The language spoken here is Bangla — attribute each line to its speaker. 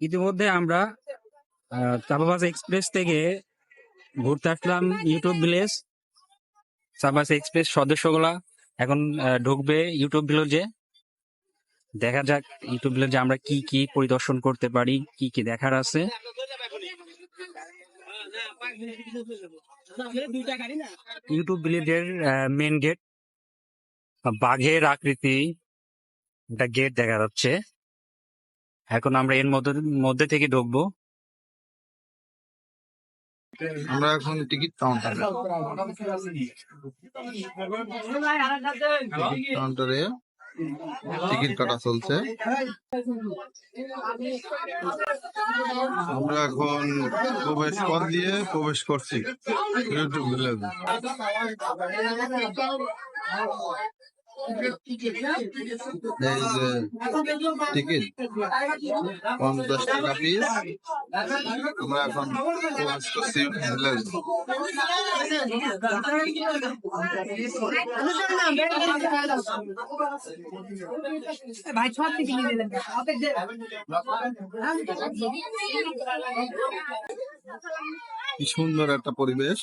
Speaker 1: ইতিমধ্যে আমরা চাপাবাস এক্সপ্রেস থেকে ঘুরতে আসলাম ইউটিউব ভিলেজ চাপাবাস এক্সপ্রেস সদস্যগুলা এখন ঢুকবে ইউটিউব ভিলেজে দেখা যাক ইউটিউব ভিলেজে আমরা কি কি পরিদর্শন করতে পারি, কি কি দেখার আছে। ইউটিউব ভিলেজের মেন গেট বাঘের আকৃতি একটা গেট দেখা যাচ্ছে। এখন আমরা এর মধ্যে মধ্যে থেকে ঢুকবো।
Speaker 2: আমরা এখন টিকিট কাউন্টারে কাউন্টারে টিকিট কাটা চলছে। আমরা এখন প্রবেশ পথ দিয়ে প্রবেশ করছি। YouTube village. টিকিট পঞ্চাশ টাকা পিস আমরা এখন প্রবেশ করছি
Speaker 3: ভাই সব থেকে নিয়ে নিলেন
Speaker 2: কি সুন্দর একটা পরিবেশ।